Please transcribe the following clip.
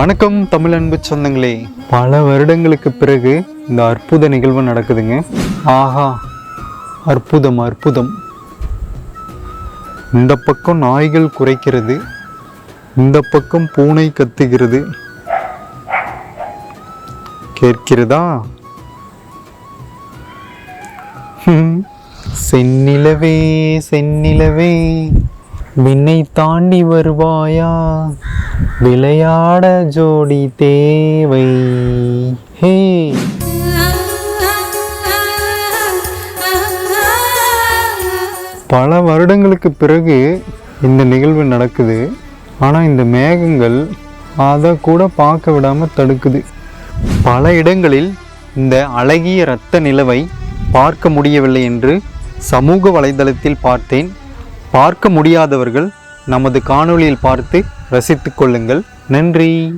வணக்கம் தமிழ் அன்பு சொந்தங்களே. பல வருடங்களுக்கு பிறகு இந்த அற்புத நிகழ்வு நடக்குதுங்க. ஆஹா அற்புதம் அற்புதம். இந்த பக்கம் நாய்கள் குறைக்கிறது இந்த பக்கம் பூனை கத்துகிறது. கேட்கிறதா? சென்னிலவே செந்நிலவே செந்நிலவே. விண்ணை தாண்டி வருவாயா? விளையாட ஜோடி தேவை. ஹே. பல வருடங்களுக்கு பிறகு இந்த நிகழ்வு நடக்குது. ஆனால் இந்த மேகங்கள் அதை கூட பார்க்க விடாமல் தடுக்குது. பல இடங்களில் இந்த அழகிய இரத்த நிலவை பார்க்க முடியவில்லை என்று சமூக வலைதளத்தில் பார்த்தேன். பார்க்க முடியாதவர்கள் நமது காணொளியில் பார்த்து ரசித்து கொள்ளுங்கள். நன்றி.